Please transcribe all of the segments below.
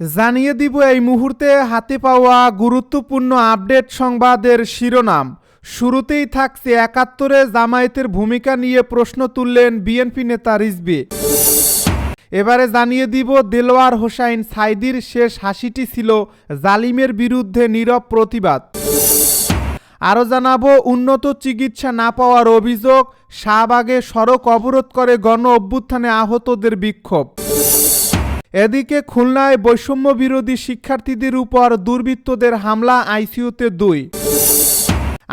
জানিয়ে দিব এই মুহূর্তে হাতে পাওয়া গুরুত্বপূর্ণ আপডেট সংবাদের শিরোনাম। শুরুতেই থাকছে একাত্তরে জামায়াতের ভূমিকা নিয়ে প্রশ্ন তুললেন বিএনপি নেতা রিজবি এবারে জানিয়ে দিব দেলোয়ার হোসাইন সাইদির শেষ হাসিটি ছিল জালিমের বিরুদ্ধে নীরব প্রতিবাদ। আরও জানাব, উন্নত চিকিৎসা না পাওয়ার অভিযোগ, শাহবাগে সড়ক অবরোধ করে গণ অভ্যুত্থানে আহতদের বিক্ষোভ। এদিকে খুলনায় বৈষম্য বিরোধী শিক্ষার্থীদের উপর দুর্বৃত্তদের হামলা আইসিইউতে দুই।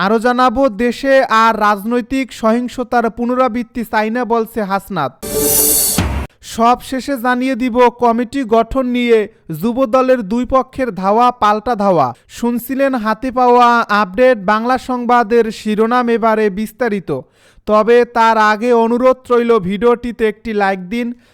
আরও জানাব, দেশে আর রাজনৈতিক সহিংসতার পুনরাবৃত্তি চাই না বলছে হাসনাত। সব শেষে জানিয়ে দিব, কমিটি গঠন নিয়ে যুবদলের দুই পক্ষের ধাওয়া পাল্টা ধাওয়া। শুনছিলেন হাতে পাওয়া আপডেট বাংলা সংবাদের শিরোনাম এবারে বিস্তারিত। তবে তার আগে অনুরোধ রইল, ভিডিওটিতে একটি লাইক দিন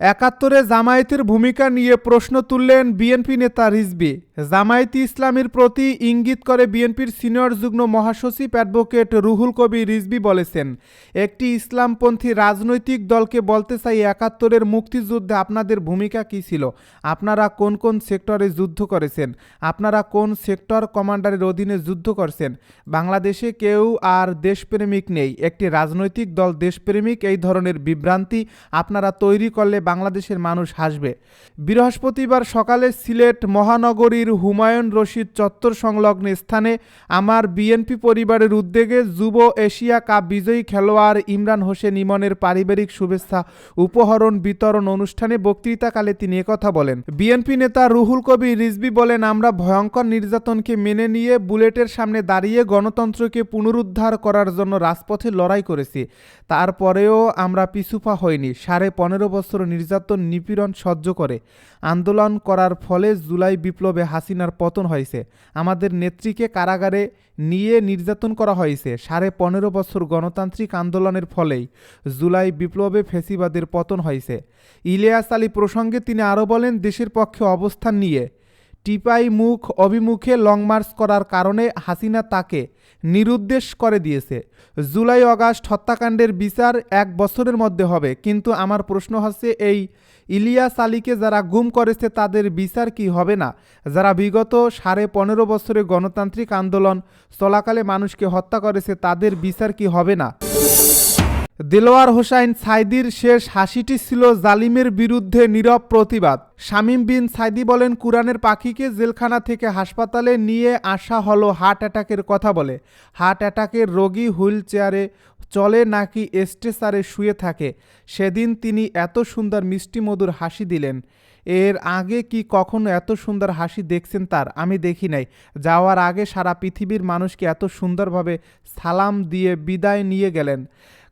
একাত্তরে জামায়াতের ভূমিকা নিয়ে প্রশ্ন তুললেন বিএনপি নেতা রিজবি। জামায়াতি ইসলামের প্রতি ইঙ্গিত করে বিএনপির সিনিয়র যুগ্ম মহাসচিব অ্যাডভোকেট রুহুল কবি রিজবি বলেছেন, একটি ইসলামপন্থী রাজনৈতিক দলকে বলতে চাই একাত্তরের মুক্তিযুদ্ধে আপনাদের ভূমিকা কী ছিল? আপনারা কোন কোন সেক্টরে যুদ্ধ করেছেন? আপনারা কোন সেক্টর কমান্ডারের অধীনে যুদ্ধ করছেন? বাংলাদেশে কেউ আর দেশপ্রেমিক নেই। একটি রাজনৈতিক দল দেশপ্রেমিক, এই ধরনের বিভ্রান্তি আপনারা তৈরি করলে বাংলাদেশের মানুষ হাসবে। বৃহস্পতিবার সকালে সিলেট মহানগরীর হুমায়ুন রশিদ চত্বর সংলগ্ন স্থানে আমার বিএনপি পরিবারের উদ্যোগে যুব এশিয়া কাপ বিজয়ী খেলোয়াড় ইমরান হোসেন ইমনের পারিবারিক শুভেচ্ছা উপহরণ বিতরণ অনুষ্ঠানে বক্তৃতাকালে তিনি একথা বলেন। বিএনপি নেতা রুহুল কবি রিজবি বলেন, আমরা ভয়ঙ্কর নির্যাতনকে মেনে নিয়ে বুলেটের সামনে দাঁড়িয়ে গণতন্ত্রকে পুনরুদ্ধার করার জন্য রাজপথে লড়াই করেছি। তারপরেও আমরা পিছুপা হইনি। সাড়ে পনেরো বছর নির্যাতন নিপীড়ন সহ্য করে। আন্দোলন করার ফলে জুলাই বিপ্লবে হাসিনার পতন হয়েছে। আমাদের নেত্রীকে কারাগারে নিয়ে নির্যাতন করা হয়েছে। সাড়ে পনেরো বছর গণতান্ত্রিক আন্দোলনের ফলেই জুলাই বিপ্লবে ফেসিবাদের পতন হয়েছে। ইলিয়াস আলী প্রসঙ্গে তিনি আরও বলেন, দেশের পক্ষে অবস্থান নিয়ে টিপাই মুখ অভিমুখে লং মার্চ করার কারণে হাসিনা তাকে নিরুদ্দেশ করে দিয়েছে। জুলাই অগাস্ট হত্যাকাণ্ডের বিচার এক বছরের মধ্যে হবে। কিন্তু আমার প্রশ্ন হচ্ছে, এই ইলিয়াস আলীকে যারা গুম করেছে, তাদের বিচার কি হবে না? যারা বিগত সাড়ে পনেরো বছরে গণতান্ত্রিক আন্দোলন চলাকালে মানুষকে হত্যা করেছে, তাদের বিচার কি হবে না? দেলোয়ার হোসাইন সাইদির শেষ হাসিটি ছিল জালিমের বিরুদ্ধে নীরব প্রতিবাদ। শামীম বিন সাইদি বলেন, কুরআনের পাখিকে জেলখানা থেকে হাসপাতালে নিয়ে আসা হলো হার্ট অ্যাটাকের কথা বলে। হার্ট অ্যাটাকের রোগী হুইল চেয়ারে চলে নাকি স্ট্রেসারে শুয়ে থাকে। সেদিন তিনি এত সুন্দর মিষ্টি মধুর হাসি দিলেন। এর আগে কি কখনো এত সুন্দর হাসি দেখছেন তার? আমি দেখি নাই। যাওয়ার আগে সারা পৃথিবীর মানুষকে এত সুন্দরভাবে সালাম দিয়ে বিদায় নিয়ে গেলেন।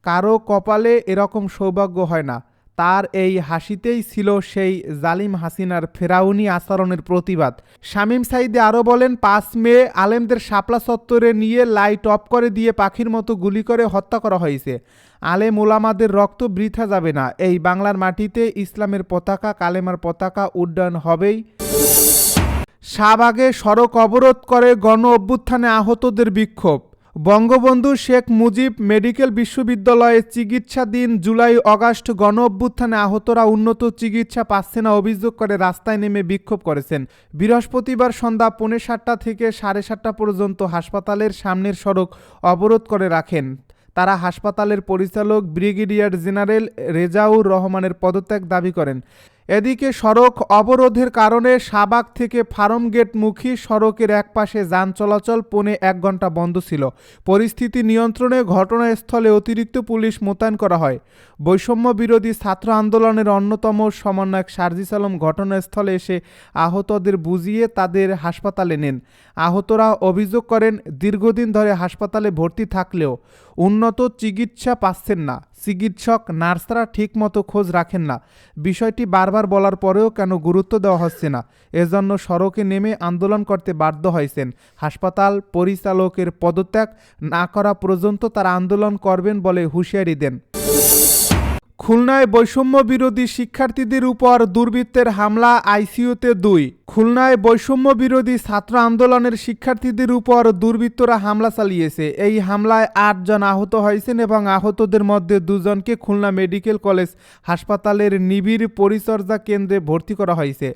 কারও কপালে এরকম সৌভাগ্য হয় না। তার এই হাসিতেই ছিল সেই জালিম হাসিনার ফেরাউনি আচরণের প্রতিবাদ। শামীম সাইদে আরও বলেন, পাঁচ মে আলেমদের শাপলা চত্বরে নিয়ে লাইট অফ করে দিয়ে পাখির মতো গুলি করে হত্যা করা হয়েছে। আলেম ওলামাদের রক্ত বৃথা যাবে না। এই বাংলার মাটিতে ইসলামের পতাকা, কালেমার পতাকা উড্ডয়ন হবেই। শাহবাগে সড়ক অবরোধ করে গণ অভ্যুত্থানে আহতদের বিক্ষোভ। বঙ্গবন্ধু শেখ মুজিব মেডিকেল বিশ্ববিদ্যালয়ে চিকিৎসাধীন জুলাই অগাস্ট গণ অভ্যুত্থানে আহতরা উন্নত চিকিৎসা পাচ্ছে না অভিযোগ করে রাস্তায় নেমে বিক্ষোভ করেছেন। বৃহস্পতিবার সন্ধ্যা পৌনে সাতটা থেকে সাড়ে সাতটা পর্যন্ত হাসপাতালের সামনের সড়ক অবরোধ করে রাখেন। তারা হাসপাতালের পরিচালক ব্রিগেডিয়ার জেনারেল রেজাউর রহমানের পদত্যাগ দাবি করেন। এদিকে সড়ক অবরোধের কারণে শাবাগ থেকে ফার্ম গেটমুখী সড়কের একপাশে যান চলাচল পৌনে এক ঘণ্টা বন্ধ ছিল। পরিস্থিতি নিয়ন্ত্রণে ঘটনাস্থলে অতিরিক্ত পুলিশ মোতায়েন করা হয়। বৈষম্য বিরোধী ছাত্র আন্দোলনের অন্যতম সমন্বয়ক সার্জিস আলম ঘটনাস্থলে এসে আহতদের বুঝিয়ে তাদের হাসপাতালে নেন। আহতরা অভিযোগ করেন, দীর্ঘদিন ধরে হাসপাতালে ভর্তি থাকলেও উন্নত চিকিৎসা পাচ্ছেন না। চিকিৎসক, নার্সরা ঠিকমতো খোঁজ রাখেন না। বিষয়টি বারবার বলার পরেও কেন গুরুত্ব দেওয়া হচ্ছে না? এজন্য সড়কে নেমে আন্দোলন করতে বাধ্য হয়েছেন। হাসপাতাল পরিচালকের পদত্যাগ না করা পর্যন্ত তারা আন্দোলন করবেন বলে হুঁশিয়ারি দেন। খুলনায় বৈষম্য বিরোধী শিক্ষার্থীদের উপর দুর্বৃত্তের হামলা, আইসিইউতে দুই। খুলনায় বৈষম্য বিরোধী ছাত্র আন্দোলনের শিক্ষার্থীদের উপর দুর্বৃত্তরা হামলা চালিয়েছে। এই হামলায় আটজন আহত হয়েছেন এবং আহতদের মধ্যে দুজনকে খুলনা মেডিকেল কলেজ হাসপাতালের নিবিড় পরিচর্যা কেন্দ্রে ভর্তি করা হয়েছে।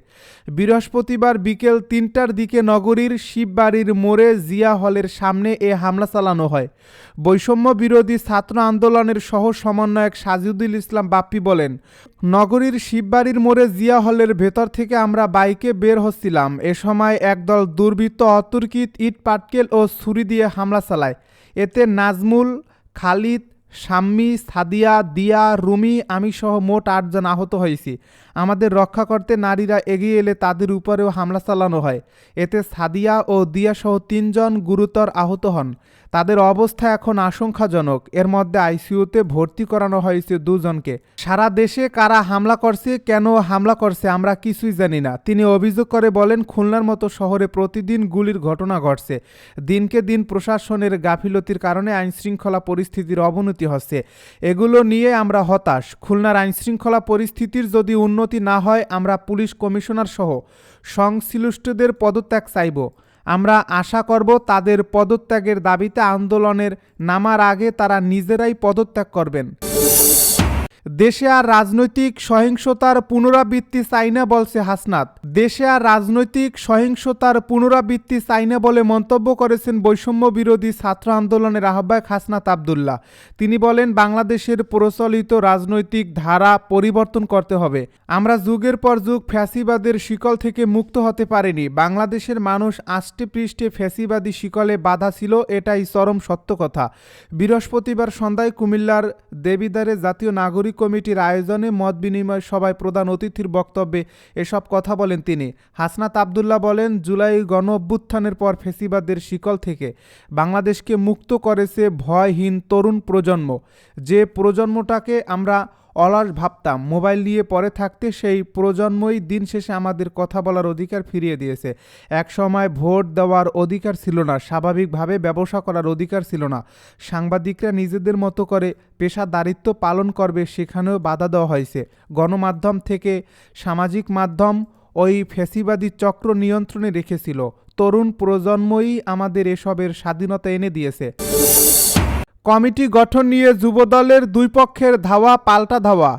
বৃহস্পতিবার বিকেল তিনটার দিকে নগরীর শিববাড়ির মোড়ে জিয়া হলের সামনে এ হামলা চালানো হয়। বৈষম্য বিরোধী ছাত্র আন্দোলনের সহ সমন্বয়ক সাজিদুল ইসলাম বাপ্পি বলেন, নগরীর শিববাড়ির মোড়ে জিয়া হলের ভেতর থেকে আমরা বাইকে বের হচ্ছিলাম। এ সময় একদল দুর্বৃত্ত অতর্কিত ইট পাটকেল ও ছুরি দিয়ে হামলা চালায়। এতে নাজমুল, খালিদ, শাম্মী, সাদিয়া, দিয়া, রুমি, আমি সহ মোট আটজন আহত হয়েছি। আমাদের রক্ষা করতে নারীরা এগিয়ে এলে তাদের উপরেও হামলা চালানো হয়। এতে সাদিয়া ও দিয়া সহ তিনজন গুরুতর আহত হন। তাদের অবস্থা এখন আশঙ্কাজনক। এর মধ্যে আইসিইউতে ভর্তি করানো হয়েছে দুজনকে। সারা দেশে কারা হামলা করছে, কেন হামলা করছে, আমরা কিছুই জানি না। তিনি অভিযোগ করে বলেন, খুলনার মতো শহরে প্রতিদিন গুলির ঘটনা ঘটছে। দিনকে দিন প্রশাসনের গাফিলতির কারণে আইনশৃঙ্খলা পরিস্থিতির অবনতি হচ্ছে। এগুলো নিয়ে আমরা হতাশ। খুলনার আইনশৃঙ্খলা পরিস্থিতির যদি উন্নতি না হয়, আমরা পুলিশ কমিশনার সহ সংশ্লিষ্টদের পদত্যাগ চাইব। আমরা আশা করব তাদের পদত্যাগের দাবিতে আন্দোলনের নামার আগে তারা নিজেরাই পদত্যাগ করবেন। দেশে আর রাজনৈতিক সহিংসতার পুনরাবৃত্তি চাই না বলছে হাসনাত। দেশে আর রাজনৈতিক সহিংসতার পুনরাবৃত্তি চাই না বলে মন্তব্য করেছেন বৈষম্য বিরোধী ছাত্র আন্দোলনের আহ্বায়ক হাসনাত আবদুল্লাহ। তিনি বলেন, বাংলাদেশের প্রচলিত রাজনৈতিক ধারা পরিবর্তন করতে হবে। আমরা যুগের পর যুগ ফ্যাসিবাদের শিকল থেকে মুক্ত হতে পারিনি। বাংলাদেশের মানুষ আষ্টে পৃষ্ঠে ফ্যাসিবাদী শিকলে বাধা ছিল, এটাই চরম সত্য কথা। বৃহস্পতিবার সন্ধ্যায় কুমিল্লার দেবিদারে জাতীয় নাগরিক কমিটির আয়োজনে মত বিনিময় সভায় প্রধান অতিথির বক্তব্যে এসব কথা বলেন তিনি। হাসনাত আবদুল্লাহ বলেন, জুলাই গণ অভ্যুত্থানের পর ফেসিবাদের শিকল থেকে বাংলাদেশকে মুক্ত করেছে ভয়হীন তরুণ প্রজন্ম। যে প্রজন্মটাকে আমরা অলস ভাবতাম। মোবাইল নিয়ে পরে থাকতে সেই প্রজন্মই দিন শেষে আমাদের কথা বলার অধিকার ফিরিয়ে দিয়েছে। এক সময় ভোট দেওয়ার অধিকার ছিল না, স্বাভাবিকভাবে ব্যবসা করার অধিকার ছিল না। সাংবাদিকরা নিজেদের মতো করে পেশাদারিত্ব পালন করবে সেখানেও বাধা দেওয়া হয়েছে। গণমাধ্যম থেকে সামাজিক মাধ্যম ওই ফ্যাসিবাদী চক্র নিয়ন্ত্রণে রেখেছিল। তরুণ প্রজন্মই আমাদের এসবের স্বাধীনতা এনে দিয়েছে। কমিটি গঠন নিয়ে যুবদলের দুই পক্ষের ধাওয়া পাল্টা ধাওয়া।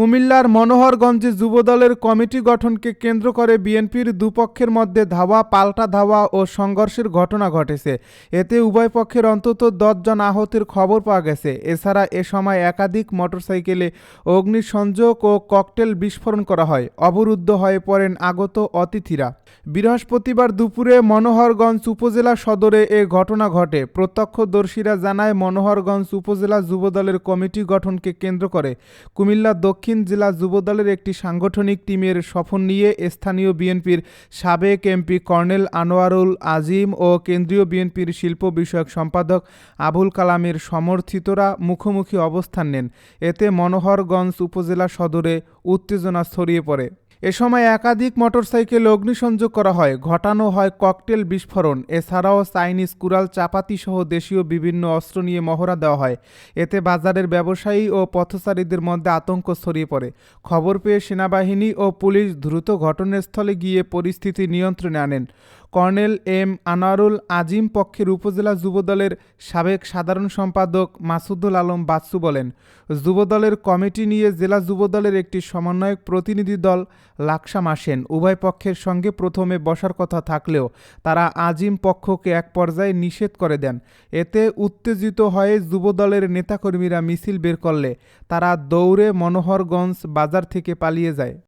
কুমিল্লার মনোহরগঞ্জে যুবদলের কমিটি গঠনকে কেন্দ্র করে বিএনপির দুপক্ষের মধ্যে ধাওয়া, পাল্টা ধাওয়া ও সংঘর্ষের ঘটনা ঘটেছে। এতে উভয় পক্ষের অন্তত দশজন আহতের খবর পাওয়া গেছে। এছাড়া এ সময় একাধিক মোটরসাইকেলে অগ্নিসংযোগ ও ককটেল বিস্ফোরণ করা হয়। অবরুদ্ধ হয়ে পড়েন আগত অতিথিরা। বৃহস্পতিবার দুপুরে মনোহরগঞ্জ উপজেলা সদরে এ ঘটনা ঘটে। প্রত্যক্ষদর্শীরা জানায়, মনোহরগঞ্জ উপজেলা যুবদলের কমিটি গঠনকে কেন্দ্র করে কুমিল্লা দক্ষিণ জেলা যুবদলের একটি সাংগঠনিক টিমের সফর নিয়ে স্থানীয় বিএনপির সাবেক এমপি কর্নেল আনোয়ারুল আজিম ও কেন্দ্রীয় বিএনপির শিল্প বিষয়ক সম্পাদক আবুল কালামের সমর্থিতরা মুখোমুখি অবস্থান নেন। এতে মনোহরগঞ্জ উপজেলা সদরে উত্তেজনা ছড়িয়ে পড়ে। এ সময় একাধিক মোটরসাইকেল অগ্নিসংযোগ করা হয়। ঘটানো হয় ককটেল বিস্ফোরণ। এছাড়াও চাইনিজ কুরাল চাপাতি সহ দেশীয় বিভিন্ন অস্ত্র নিয়ে মহড়া দেওয়া হয়। এতে বাজারের ব্যবসায়ী ও পথচারীদের মধ্যে আতঙ্ক ছড়িয়ে পড়ে। খবর পেয়ে সেনাবাহিনী ও পুলিশ দ্রুত ঘটনাস্থলে গিয়ে পরিস্থিতি নিয়ন্ত্রণে আনেন। কর্নেল এম আনোয়ারুল আজিম পক্ষের উপজেলা যুবদলের সাবেক সাধারণ সম্পাদক মাসুদুল আলম বাচ্চু বলেন, যুবদলের কমিটি নিয়ে জেলা যুবদলের একটি সমন্বয়ক প্রতিনিধি দল লাকসাম আসেন। উভয় পক্ষের সঙ্গে প্রথমে বসার কথা থাকলেও তারা আজিম পক্ষকে এক পর্যায়ে নিষেধ করে দেন। এতে উত্তেজিত হয়ে যুবদলের নেতাকর্মীরা মিছিল বের করলে তারা দৌড়ে মনোহরগঞ্জ বাজার থেকে পালিয়ে যায়।